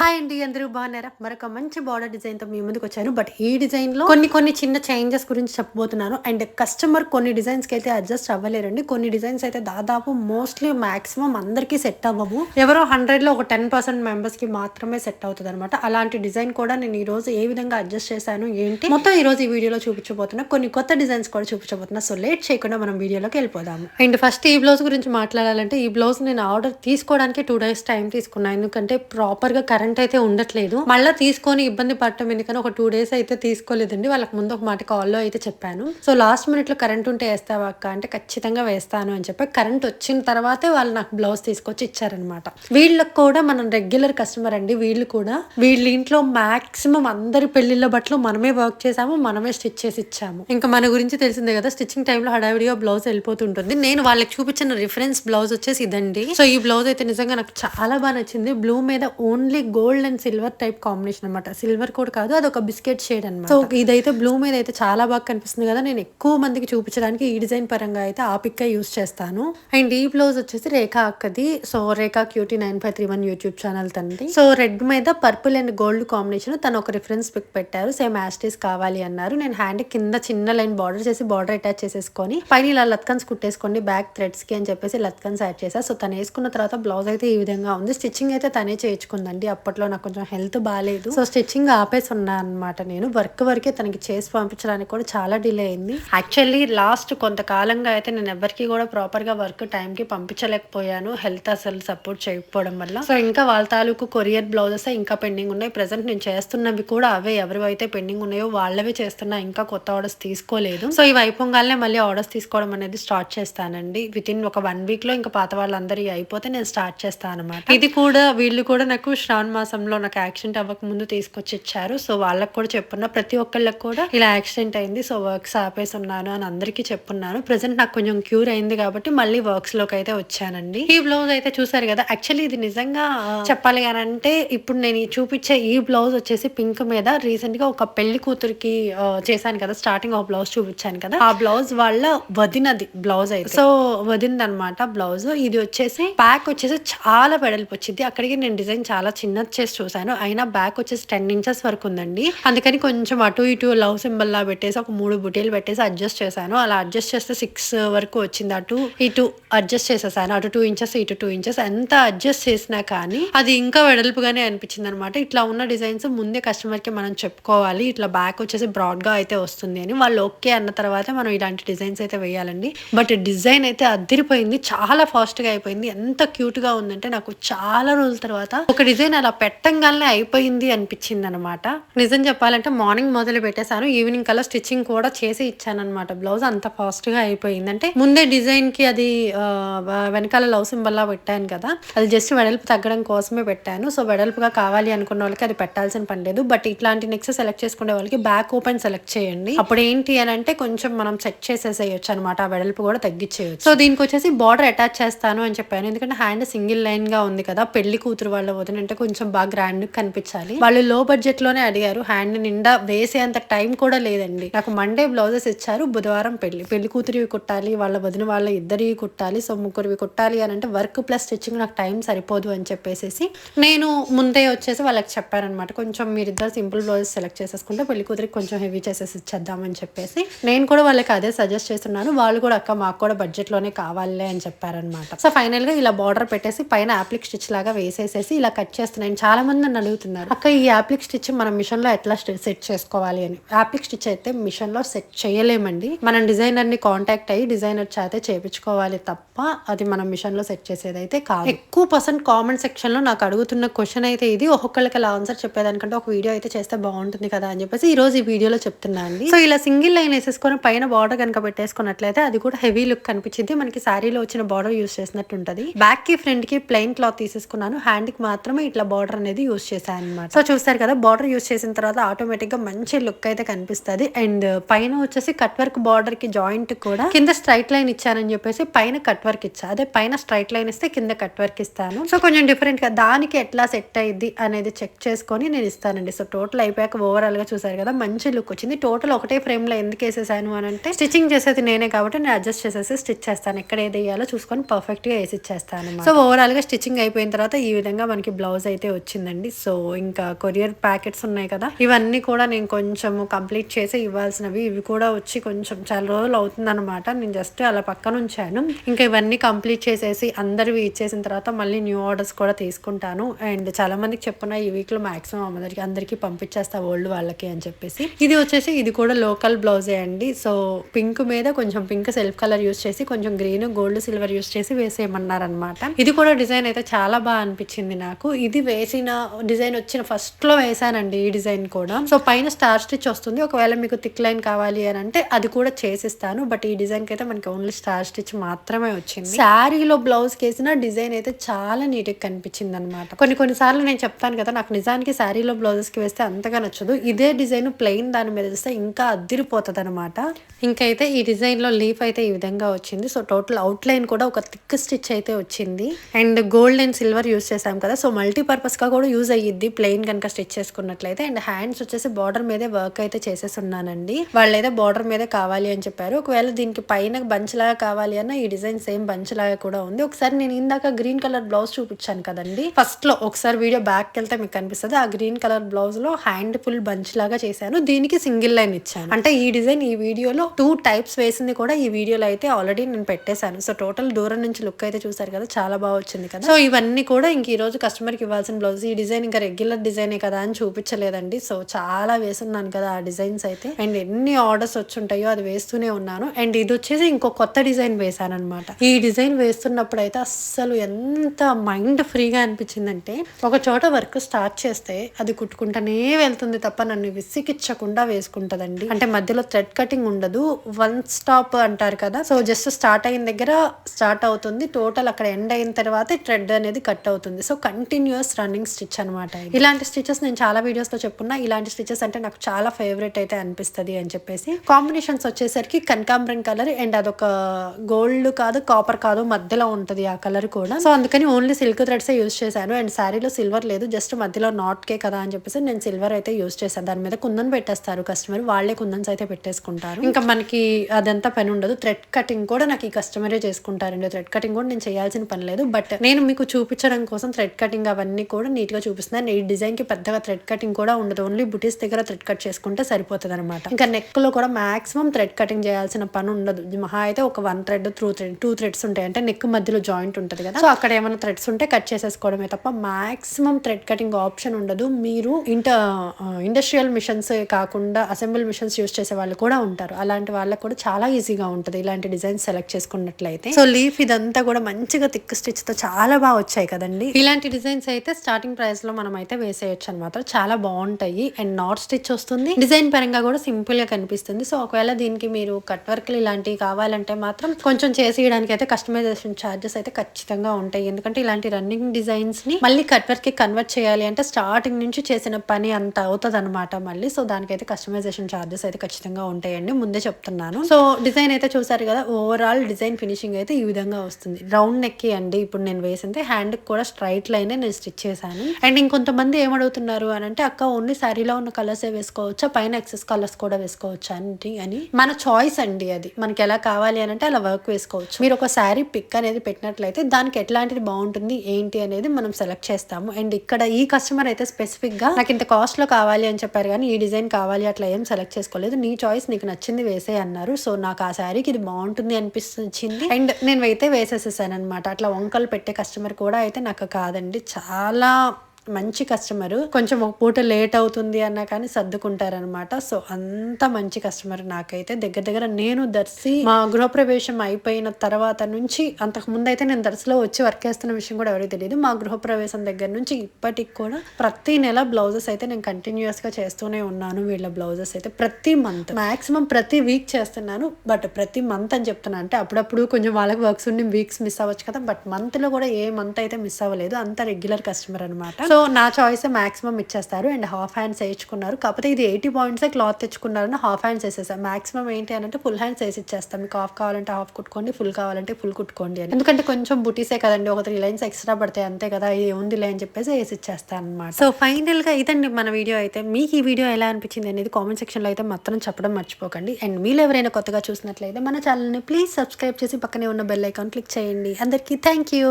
Hi అండి అందరూ బాగున్నారా? మరొక మంచి బార్డర్ డిజైన్తో మీ ముందుకు వచ్చాను. బట్ ఈ డిజైన్లో కొన్ని కొన్ని చిన్న చేంజెస్ గురించి చెప్పబోతున్నాను. అండ్ కస్టమర్ కొన్ని డిజైన్స్కి అయితే అడ్జస్ట్ అవ్వలేరండి. కొన్ని డిజైన్స్ అయితే దాదాపు మోస్ట్లీ మాక్సిమం అందరికీ సెట్ అవ్వవు. ఎవరో హండ్రెడ్లో ఒక టెన్ పర్సెంట్ మెంబర్స్కి మాత్రమే సెట్ అవుతుంది అనమాట అలాంటి డిజైన్ కూడా నేను ఈ రోజు ఏ విధంగా అడ్జస్ట్ చేశాను ఏంటి? మొత్తం ఈ రోజు ఈ వీడియోలో చూపించబోతున్నా కొన్ని కొత్త డిజైన్స్ కూడా చూపించబోతున్నా. సో లేట్ చేయకుండా మనం వీడియోలోకి వెళ్ళిపోదాము. అండ్ ఫస్ట్ ఈ బ్లౌజ్ గురించి మాట్లాడాలంటే ఈ బ్లౌజ్ నేను ఆర్డర్ తీసుకోవడానికి టూ డేస్ టైం తీసుకున్నాను ఎందుకంటే ప్రాపర్గా కరెంట్ కరెంట్ అయితే ఉండట్లేదు. మళ్ళీ తీసుకొని ఇబ్బంది పడటం ఎందుకని ఒక టూ డేస్ అయితే తీసుకోలేదండి. వాళ్ళకి ముందు ఒక మాట కాల్లో అయితే చెప్పాను. సో లాస్ట్ మినిట్లో కరెంట్ ఉంటే వేస్తావా అక్క? అంటే ఖచ్చితంగా వేస్తాను అని చెప్పి కరెంట్ వచ్చిన తర్వాతే వాళ్ళు నాకు బ్లౌజ్ తీసుకొచ్చి ఇచ్చారనమాట వీళ్ళకి కూడా మనం రెగ్యులర్ కస్టమర్ అండి. వీళ్ళు కూడా వీళ్ళ ఇంట్లో మాక్సిమం అందరి పెళ్ళిళ్ళ బట్టలు మనమే వర్క్ చేసాము మనమే స్టిచ్ చేసి ఇచ్చాము. ఇంకా మన గురించి తెలిసిందే కదా స్టిచ్చింగ్ టైంలో హడావిడిగా బ్లౌజ్ వెళ్ళిపోతుంటుంది. నేను వాళ్ళకి చూపించిన రిఫరెన్స్ బ్లౌజ్ వచ్చేసి ఇదండి. సో ఈ బ్లౌజ్ అయితే నిజంగా నాకు చాలా బాగా నచ్చింది. బ్లూ మీద only gold and silver type combination అనమాట సిల్వర్ కూడా కాదు అది ఒక బిస్కెట్ షేడ్ అనమాట సో ఇదైతే బ్లూ మీద అయితే చాలా బాగా కనిపిస్తుంది కదా. నేను ఎక్కువ మందికి చూపించడానికి ఈ డిజైన్ పరంగా అయితే ఆ పిక్ యూస్ చేస్తాను. అండ్ ఈ బ్లౌజ్ వచ్చేసి రేఖా అక్కది. So Rekha cutie nine five three one YouTube channel తంది సో రెడ్ మీద పర్పుల్ అండ్ గోల్డ్ కాంబినేషన్ తను ఒక రిఫరెన్స్ పిక్ పెట్టారు. సేమ్ యాస్టీస్ కావాలి అన్నారు. నేను హ్యాండ్ కింద చిన్న లైన్ బార్డర్ చేసి బార్డర్ అటాచ్ చేసేసుకొని పైన ఇలా లత్కన్స్ కుట్టేసుకోండి బ్యాక్ థ్రెడ్స్కి అని చెప్పేసి లత్కన్స్ యాడ్ చేసా సో తను వేసుకున్న తర్వాత బ్లౌజ్ అయితే ఈ విధంగా ఉంది. స్టిచ్చింగ్ అయితే తనే చేయించుకుందండి. అప్పట్లో నాకు కొంచెం హెల్త్ బాగాలేదు సో స్టిచ్చింగ్ ఆపేసి ఉన్నా అనమాట నేను. వర్క్ వరకే తనకి చేసి పంపించడానికి కూడా చాలా డిలే అయింది. యాక్చువల్లీ లాస్ట్ కొంతకాలంగా అయితే నేను ఎవరికి కూడా ప్రాపర్గా వర్క్ టైం కి పంపించలేకపోయాను. హెల్త్ అసలు సపోర్ట్ చేయకపోవడం వల్ల. సో ఇంకా వాళ్ళ తాలూకు కొరియర్ బ్లౌజెస్ ఇంకా పెండింగ్ ఉన్నాయి. ప్రెసెంట్ నేను చేస్తున్నవి కూడా అవే. ఎవరివైతే పెండింగ్ ఉన్నాయో వాళ్ళవే చేస్తున్నా. ఇంకా కొత్త ఆర్డర్స్ తీసుకోలేదు. సో ఇవి అయిపోగానే మళ్ళీ ఆర్డర్స్ తీసుకోవడం అనేది స్టార్ట్ చేస్తానండి. విత్ ఇన్ ఒక వన్ వీక్లో ఇంకా పాత వాళ్ళందరి అయిపోతే నేను స్టార్ట్ చేస్తాను అనమాట ఇది కూడా వీళ్ళు కూడా నాకు శ్రావణ మాసంలో నాకు యాక్సిడెంట్ అవ్వక ముందు తీసుకొచ్చి ఇచ్చారు సో వాళ్ళకి కూడా చెప్పున్నా ప్రతి ఒక్కళ్ళకి కూడా ఇలా యాక్సిడెంట్ అయింది. సో వర్క్స్ ఆపేసి ఉన్నాను అని అందరికీ చెప్పున్నాను. ప్రజెంట్ నాకు కొంచెం క్యూర్ అయింది కాబట్టి మళ్ళీ వర్క్స్లోకి అయితే వచ్చానండి. ఈ బ్లౌజ్ అయితే చూసారు కదా యాక్చువల్లీ ఇది నిజంగా చెప్పాలి అని అంటే ఇప్పుడు నేను చూపించే ఈ బ్లౌజ్ వచ్చేసి పింక్ మీద రీసెంట్గా ఒక పెళ్ళి కూతురికి చేశాను కదా స్టార్టింగ్ ఒక బ్లౌజ్ చూపించాను కదా. ఆ బ్లౌజ్ వాళ్ళ వదినది బ్లౌజ్ అయితే. సో వదినది అనమాట బ్లౌజ్. ఇది వచ్చేసి ప్యాక్ వచ్చేసి చాలా వెడల్పు వచ్చింది అక్కడికి నేను డిజైన్ చాలా చిన్న చిన్నది చేసి చూసాను అయినా బ్యాక్ వచ్చేసి టెన్ ఇంచెస్ వరకు ఉందండి. అందుకని కొంచెం అటు ఇటు లవ్ సింబల్ లా పెట్టేసి ఒక మూడు బుటీలు పెట్టేసి అడ్జస్ట్ చేశాను. అలా అడ్జస్ట్ చేస్తే సిక్స్ వరకు వచ్చింది. అటు ఇటు అడ్జస్ట్ చేసేసాను. అటు టూ ఇంచెస్ ఇటు టూ ఇంచెస్ ఎంత అడ్జస్ట్ చేసినా కానీ అది ఇంకా వెడల్పుగానే అనిపించింది అనమాట ఇట్లా ఉన్న డిజైన్స్ ముందే కస్టమర్కి మనం చెప్పుకోవాలి. ఇట్లా బ్యాక్ వచ్చేసి బ్రాడ్గా అయితే వస్తుంది అని. వాళ్ళు ఓకే అన్న తర్వాత మనం ఇలాంటి డిజైన్స్ అయితే వేయాలండి. బట్ డిజైన్ అయితే అదిరిపోయింది చాలా ఫాస్ట్గా అయిపోయింది. ఎంత క్యూట్గా ఉందంటే నాకు చాలా రోజుల తర్వాత ఒక డిజైన్ అలా పెట్టంగానే అయిపోయింది అనిపించింది అనమాట నిజం చెప్పాలంటే మార్నింగ్ మొదలు పెట్టేశాను. ఈవినింగ్ కల్లా స్టిచ్చింగ్ కూడా చేసి ఇచ్చాను అనమాట బ్లౌజ్ అంత ఫాస్ట్గా అయిపోయింది. అంటే ముందే డిజైన్కి అది వెనకాల లవ్ సింబల్ లా పెట్టాను కదా. అది జస్ట్ వెడల్పు తగ్గడం కోసమే పెట్టాను. సో వెడల్పుగా కావాలి అనుకున్న వాళ్ళకి అది పెట్టాల్సిన పని లేదు. బట్ ఇట్లాంటి నెక్స్ట్ సెలెక్ట్ చేసుకునే వాళ్ళకి బ్యాక్ ఓపెన్ సెలెక్ట్ చేయండి. అప్పుడు ఏంటి అని అంటే కొంచెం మనం చెక్ చేసేసేయచ్చు అనమాట. ఆ వెడల్పు కూడా తగ్గించేయచ్చు. సో దీనికి వచ్చేసి బార్డర్ అటాచ్ చేస్తాను అని చెప్పాను. ఎందుకంటే హ్యాండ్ సింగిల్ లైన్గా ఉంది కదా. పెళ్ళి కూతురు వాళ్ళ వదినంటే కొంచెం కొంచెం బాగా గ్రాండ్ కనిపించాలి. వాళ్ళు లో బడ్జెట్లోనే అడిగారు. హ్యాండ్ నిండా వేసేంత టైం కూడా లేదండి. నాకు మండే బ్లౌజెస్ ఇచ్చారు. బుధవారం పెళ్ళి పెళ్ళి కూతురివి కుట్టాలి వాళ్ళ వదిన వాళ్ళ ఇద్దరివి కుట్టాలి సో ముగ్గురివి కుట్టాలి అని అంటే వర్క్ ప్లస్ స్టిచ్చింగ్ నాకు టైం సరిపోదు అని చెప్పేసి నేను ముందే వచ్చేసి వాళ్ళకి చెప్పారనమాట కొంచెం మీరిద్దరు సింపుల్ బ్లౌజెస్ సెలెక్ట్ చేసేసుకుంటే పెళ్ళి కూతురికి కొంచెం హెవీ చేసేసి ఇచ్చేద్దామని చెప్పేసి నేను కూడా వాళ్ళకి అదే సజెస్ట్ చేస్తున్నాను. వాళ్ళు కూడా అక్క మాకు కూడా బడ్జెట్లోనే కావాలి అని చెప్పారనమాట సో ఫైనల్గా ఇలా బార్డర్ పెట్టేసి పైన యాప్లిక్ స్టిచ్ లాగా వేసేసేసి ఇలా కట్ చేస్తున్నాయి చేస్తున్నాను చాలా మంది నన్ను అడుగుతున్నారు అక్క ఈ యాప్లిక్ స్టిచ్ మనం మిషన్లో ఎట్లా సెట్ చేసుకోవాలి? అని. యాప్లిక్ స్టిచ్ అయితే మిషన్లో సెట్ చేయలేమండి. మనం డిజైనర్ని కాంటాక్ట్ అయ్యి డిజైనర్ చేతే చేపించుకోవాలి తప్ప అది మనం మిషన్లో సెట్ చేసేది అయితే కాదు. ఎక్కువ పర్సెంట్ కామెంట్ సెక్షన్లో నాకు అడుగుతున్న క్వశ్చన్ అయితే ఇది. ఒక్కొక్కరికి అలా ఆన్సర్ చెప్పేదానికంటే ఒక వీడియో అయితే చేస్తే బాగుంటుంది కదా అని చెప్పేసి ఈ రోజు ఈ వీడియోలో చెప్తున్నా అండి. సో ఇలా సింగిల్ లైన్ వేసేసుకొని పైన బార్డర్ కనుక పెట్టేసుకున్నట్లయితే అది కూడా హెవీ లుక్ కనిపించింది. మనకి శారీలో వచ్చిన బార్డర్ యూస్ చేసినట్టు ఉంటది. బ్యాక్కి ఫ్రంట్కి ప్లెయిన్ క్లాత్ తీసేసుకున్నాను. హ్యాండ్కి మాత్రమే ఇట్లా బార్డర్ అనేది యూస్ చేశాను అనమాట సో చూస్తారు కదా బార్డర్ యూస్ చేసిన తర్వాత ఆటోమేటిక్గా మంచి లుక్ అయితే కనిపిస్తుంది. అండ్ పైన వచ్చేసి కట్ వర్క్ బార్డర్కి జాయింట్ కూడా కింద స్ట్రైట్ లైన్ ఇచ్చానని చెప్పేసి పైన కట్ వర్క్ ఇచ్చా. అదే పైన స్ట్రైట్ లైన్ ఇస్తే కింద కట్ వర్క్ ఇస్తాను. సో కొంచెం డిఫరెంట్గా దానికి ఎట్లా సెట్ అయ్యిద్ది అనేది చెక్ చేసుకొని నేను ఇస్తానండి. సో టోటల్ అయిపోయాక ఓవరాల్గా చూసారు కదా మంచి లుక్ వచ్చింది. టోటల్ ఒకటే ఫ్రేమ్లో ఎందుకు వేసేసాను అని అంటే స్టిచ్చింగ్ చేసేది నేనే కాబట్టి నేను అడ్జస్ట్ చేసేసి స్టిచ్ చేస్తాను. ఎక్కడ ఏది వేయాలో చూసుకొని పర్ఫెక్ట్గా వేసి ఇచ్చేస్తాను సో ఓవరాల్గా స్టిచ్చింగ్ అయిపోయిన తర్వాత ఈ విధంగా మనకి బ్లౌజ్ అయితే వచ్చిందండి. సో ఇంకా కొరియర్ ప్యాకెట్స్ ఉన్నాయి కదా ఇవన్నీ కూడా నేను కొంచెం కంప్లీట్ చేసి ఇవ్వాల్సినవి. ఇవి కూడా వచ్చి కొంచెం చాలా రోజులు అవుతుంది అనమాట నేను జస్ట్ అలా పక్కన ఉంచాను. ఇంకా ఇవన్నీ కంప్లీట్ చేసేసి అందరివి ఇచ్చేసిన తర్వాత మళ్ళీ న్యూ ఆర్డర్స్ కూడా తీసుకుంటాను. అండ్ చాలా మందికి చెప్పున్నా ఈ వీక్లో మాక్సిమం అందరికి అందరికి పంపించేస్తా ఓల్డ్ వాళ్ళకి అని చెప్పేసి. ఇది వచ్చేసి ఇది కూడా లోకల్ బ్లౌజే అండి. సో పింక్ మీద కొంచెం పింక్ సెల్ఫ్ కలర్ యూస్ చేసి కొంచెం గ్రీన్ గోల్డ్ సిల్వర్ యూస్ చేసి వేసేయమన్నారు అనమాట ఇది కూడా డిజైన్ అయితే చాలా బాగా అనిపించింది నాకు. ఇది వేసిన డిజైన్ వచ్చిన ఫస్ట్లో వేసానండి ఈ డిజైన్ కూడా. సో పైన స్టార్ స్టిచ్ వస్తుంది. ఒకవేళ మీకు థిక్ లైన్ కావాలి అని అంటే అది కూడా చేసిస్తాను. బట్ ఈ డిజైన్కి అయితే మనకి ఓన్లీ స్టార్ స్టిచ్ మాత్రమే వచ్చింది. శారీలో బ్లౌజ్ కేసిన డిజైన్ అయితే చాలా నీట్గా కనిపించింది అనమాట కొన్ని కొన్ని సార్లు నేను చెప్తాను కదా నాకు నిజానికి శారీలో బ్లౌజెస్కి వేస్తే అంతగా నచ్చదు. ఇదే డిజైన్ ప్లెయిన్ దాని మీద వేస్తే ఇంకా అద్దిరిపోతుంది అనమాట ఇంకైతే ఈ డిజైన్లో లీఫ్ అయితే ఈ విధంగా వచ్చింది. సో టోటల్ అవుట్ లైన్ కూడా ఒక థిక్ స్టిచ్ అయితే వచ్చింది. And gold and silver use చేసాం కదా. సో మల్టీపర్పస్ పర్పస్గా కూడా యూజ్ అయ్యిద్ది ప్లెయిన్ కనుక స్టిచ్ చేసుకున్నట్లయితే. అండ్ హ్యాండ్స్ వచ్చేసి బార్డర్ మీదే వర్క్ అయితే చేసేసున్నానండి. వాళ్ళైతే బార్డర్ మీదే కావాలి అని చెప్పారు. ఒకవేళ దీనికి పైన బంచ్ లాగా కావాలి అన్న ఈ డిజైన్ సేమ్ బంచ్ లాగా కూడా ఉంది. ఒకసారి నేను ఇందాక గ్రీన్ కలర్ బ్లౌజ్ చూపించాను కదండి. ఫస్ట్లో ఒకసారి వీడియో బ్యాక్ వెళ్తే మీకు కనిపిస్తుంది. ఆ గ్రీన్ కలర్ బ్లౌజ్లో హ్యాండ్ ఫుల్ బంచ్ లాగా చేశాను. దీనికి సింగిల్ లైన్ ఇచ్చాను. అంటే ఈ డిజైన్ ఈ వీడియోలో టూ టైప్స్ వేసింది కూడా ఈ వీడియోలో అయితే ఆల్రెడీ నేను పెట్టేశాను. సో టోటల్ దూరం నుంచి లుక్ అయితే చూసారు కదా చాలా బాగా వచ్చింది కదా. సో ఇవన్నీ కూడా ఇంక ఈ రోజు కస్టమర్కి ఇవ్వాల్సిన బ్లౌజ్ ఈ డిజైన్ ఇంకా రెగ్యులర్ డిజైనే కదా అని చూపించలేదండి. సో చాలా వేసున్నాను కదా ఆ డిజైన్స్ అయితే. అండ్ ఎన్ని ఆర్డర్స్ వచ్చుంటాయో అది వేస్తూనే ఉన్నాను. అండ్ ఇది వచ్చేసి ఇంకో కొత్త డిజైన్ వేసాను అనమాట ఈ డిజైన్ వేస్తున్నప్పుడు అయితే అస్సలు ఎంత మైండ్ ఫ్రీగా అనిపించిందంటే ఒక చోట వర్క్ స్టార్ట్ చేస్తే అది కుట్టుకుంటానే వెళ్తుంది తప్ప నన్ను విసిగిచ్చకుండా వేసుకుంటదండి. అంటే మధ్యలో థ్రెడ్ కటింగ్ ఉండదు. వన్ స్టాప్ అంటారు కదా. సో జస్ట్ స్టార్ట్ అయిన దగ్గర స్టార్ట్ అవుతుంది. టోటల్ అక్కడ ఎండ్ అయిన తర్వాత థ్రెడ్ అనేది కట్ అవుతుంది. సో కంటిన్యూస్ రన్నింగ్ స్టిచ్ అనమాట ఇలాంటి స్టిచెస్ నేను చాలా వీడియోస్లో చెప్పున్నా ఇలాంటి స్టిచెస్ అంటే నాకు చాలా ఫేవరెట్ అయితే అనిపిస్తుంది అని చెప్పేసి. కాంబినేషన్స్ వచ్చేసరికి కనకాంబరం కలర్ అండ్ అదొక గోల్డ్ కాదు కాపర్ కాదు మధ్యలో ఉంటుంది ఆ కలర్ కూడా. సో అందుకని ఓన్లీ సిల్క్ థ్రెడ్స్ యూస్ చేశాను. అండ్ శారీలో సిల్వర్ లేదు జస్ట్ మధ్యలో నాట్ కే కదా అని చెప్పేసి నేను సిల్వర్ అయితే యూస్ చేశాను. దాని మీద కుందన్ పెట్టేస్తారు కస్టమర్ వాళ్ళే కుందన్స్ అయితే పెట్టేసుకుంటారు. ఇంకా మనకి అదంతా పని ఉండదు. థ్రెడ్ కటింగ్ కూడా నాకు ఈ కస్టమరే చేసుకుంటారండి. థ్రెడ్ కటింగ్ కూడా నేను చేయాల్సిన పని లేదు. బట్ నేను మీకు చూపించడం కోసం థ్రెడ్ కటింగ్ అవన్నీ కూడా నీట్గా చూపిస్తున్నాను ఈ డిజైన్కి పెద్దగా థ్రెడ్ కటింగ్ కూడా ఉండదు. ఓన్లీ బుటీస్ దగ్గర థ్రెడ్ కట్ చేసుకుంటే సరిపోతుంది అనమాట ఇంకా నెక్లో కూడా మాక్సిమం థ్రెడ్ కటింగ్ చేయాల్సిన పని ఉండదు. మహా అయితే ఒక one thread through thread two threads ఉంటాయి. అంటే నెక్ మధ్యలో జాయింట్ ఉంటుంది కదా. సో అక్కడ ఏమైనా థ్రెడ్స్ ఉంటే కట్ చేసేసుకోవడమే తప్ప మాక్సిమం థ్రెడ్ కటింగ్ ఆప్షన్ ఉండదు. మీరు ఇంట ఇండస్ట్రియల్ మిషన్స్ కాకుండా అసెంబ్లీ మిషన్స్ యూస్ చేసే వాళ్ళు కూడా ఉంటారు. అలాంటి వాళ్ళకి కూడా చాలా ఈజీగా ఉంటుంది ఇలాంటి డిజైన్స్ సెలెక్ట్ చేసుకున్నట్లయితే. సో లీఫ్ ఇదంతా కూడా మంచిగా థిక్ స్టిచ్తో చాలా బాగా వచ్చాయి కదండి. ఇలాంటి డిజైన్స్ అయితే స్టార్టింగ్ ప్రైస్లో మనం అయితే వేసేయచ్చు అనమాట చాలా బాగుంటాయి. అండ్ నాట్ స్టిచ్ వస్తుంది. డిజైన్ పరంగా కూడా సింపుల్గా కనిపిస్తుంది. సో ఒకవేళ దీనికి మీరు కట్ వర్క్లు ఇలాంటివి కావాలంటే మాత్రం కొంచెం చేసేయడానికి అయితే కస్టమైజేషన్ ఛార్జెస్ అయితే ఖచ్చితంగా ఉంటాయి. ఎందుకంటే ఇలాంటి రన్నింగ్ డిజైన్స్ని మళ్ళీ కట్ వర్క్కి కన్వర్ట్ చేయాలి అంటే స్టార్టింగ్ నుంచి చేసిన పని అంత అవుతుంది అనమాట మళ్ళీ. సో దానికైతే కస్టమైజేషన్ ఛార్జెస్ అయితే ఖచ్చితంగా ఉంటాయండి. ముందే చెప్తున్నాను. సో డిజైన్ అయితే చూసారు కదా ఓవరాల్ డిజైన్ ఫినిషింగ్ అయితే ఈ విధంగా వస్తుంది. రౌండ్ నెక్ అండి. ఇప్పుడు నేను వేసింది. హ్యాండ్ కూడా స్ట్రైట్ లైనే నేను స్టిచ్ చేశాను. అండ్ ఇంకొంతమంది ఏమడుగుతున్నారు అని అంటే అక్క ఓన్లీ శారీలో ఉన్న కలర్స్ వేసుకోవచ్చా? పైన ఎక్సెస్ కలర్స్ కూడా వేసుకోవచ్చా? అండి అని. మన చాయిస్ అండి అది. మనకి ఎలా కావాలి అని అంటే అలా వర్క్ వేసుకోవచ్చు. మీరు ఒక శారీ పిక్ అనేది పెట్టినట్లయితే దానికి ఎట్లాంటిది బాగుంటుంది ఏంటి అనేది మనం సెలెక్ట్ చేస్తాము. అండ్ ఇక్కడ ఈ కస్టమర్ అయితే స్పెసిఫిక్గా నాకు ఇంత కాస్ట్లో కావాలి అని చెప్పారు కానీ ఈ డిజైన్ కావాలి అట్లా ఏం సెలెక్ట్ చేసుకోలేదు. నీ చాయిస్ నీకు నచ్చింది వేసే అన్నారు. సో నాకు ఆ శారీకి ఇది బాగుంటుంది అనిపిస్తుంది. అండ్ నేను అయితే వేసేసేసాను అనమాట అట్లా వంకలు పెట్టే కస్టమర్ కూడా అయితే నాకు కాదండి. చాలా 啦 మంచి కస్టమర్. కొంచెం ఒక పూట లేట్ అవుతుంది అన్నా కానీ సర్దుకుంటారనమాట సో అంత మంచి కస్టమర్ నాకైతే. దగ్గర దగ్గర నేను దర్శి మా గృహప్రవేశం అయిపోయిన తర్వాత నుంచి అంతకు ముందు అయితే నేను దర్శిలో వచ్చి వర్క్ చేస్తున్న విషయం కూడా ఎవరికి తెలియదు. మా గృహప్రవేశం దగ్గర నుంచి ఇప్పటికి కూడా ప్రతి నెల బ్లౌజెస్ అయితే నేను కంటిన్యూస్గా చేస్తూనే ఉన్నాను వీళ్ళ బ్లౌజెస్ అయితే. ప్రతి మంత్ మాక్సిమం ప్రతి వీక్ చేస్తున్నాను. బట్ ప్రతి మంత్ అని చెప్తున్నాను అంటే అప్పుడప్పుడు కొంచెం వాళ్ళకి వర్క్స్ ఉండి వీక్స్ మిస్ అవ్వచ్చు కదా. బట్ మంత్లో కూడా ఏ మంత్ అయితే మిస్ అవ్వలేదు. అంత రెగ్యులర్ కస్టమర్ అనమాట సో నా చాయిస్ మ్యాక్సిమం ఇచ్చేస్తారు. అండ్ హాఫ్ హ్యాండ్స్ వేయించుకున్నారు. కాకపోతే ఇది ఎయిటీ పాయింట్స్ క్లాత్ తెచ్చుకున్నారని హాఫ్ హ్యాండ్స్ వేసేసారు. మాక్సిమం ఏంటి అని అంటే ఫుల్ హ్యాండ్స్ వేసి ఇచ్చేస్తాం. మీకు హాఫ్ కావాలంటే హాఫ్ కుట్టుకోండి ఫుల్ కావాలంటే ఫుల్ కుట్టుకోండి అని. ఎందుకంటే కొంచెం బుటీసే కదండి. ఒక త్రీ లైన్స్ ఎక్స్ట్రా పడతాయి. అంతే కదా ఇది ఉందిలే అని చెప్పేసి వేసి ఇచ్చేస్తాను అనమాట సో ఫైనల్గా ఇదండి మన వీడియో అయితే. మీకు ఈ వీడియో ఎలా అనిపించింది అనేది కామెంట్ సెక్షన్లో అయితే మాత్రం చెప్పడం మర్చిపోకండి. అండ్ మీరు ఎవరైనా కొత్తగా చూసినట్లయితే మన ఛానల్ని ప్లీజ్ సబ్స్క్రైబ్ చేసి పక్కనే ఉన్న బెల్ ఐకాన్ క్లిక్ చేయండి. అందరికీ థ్యాంక్ యూ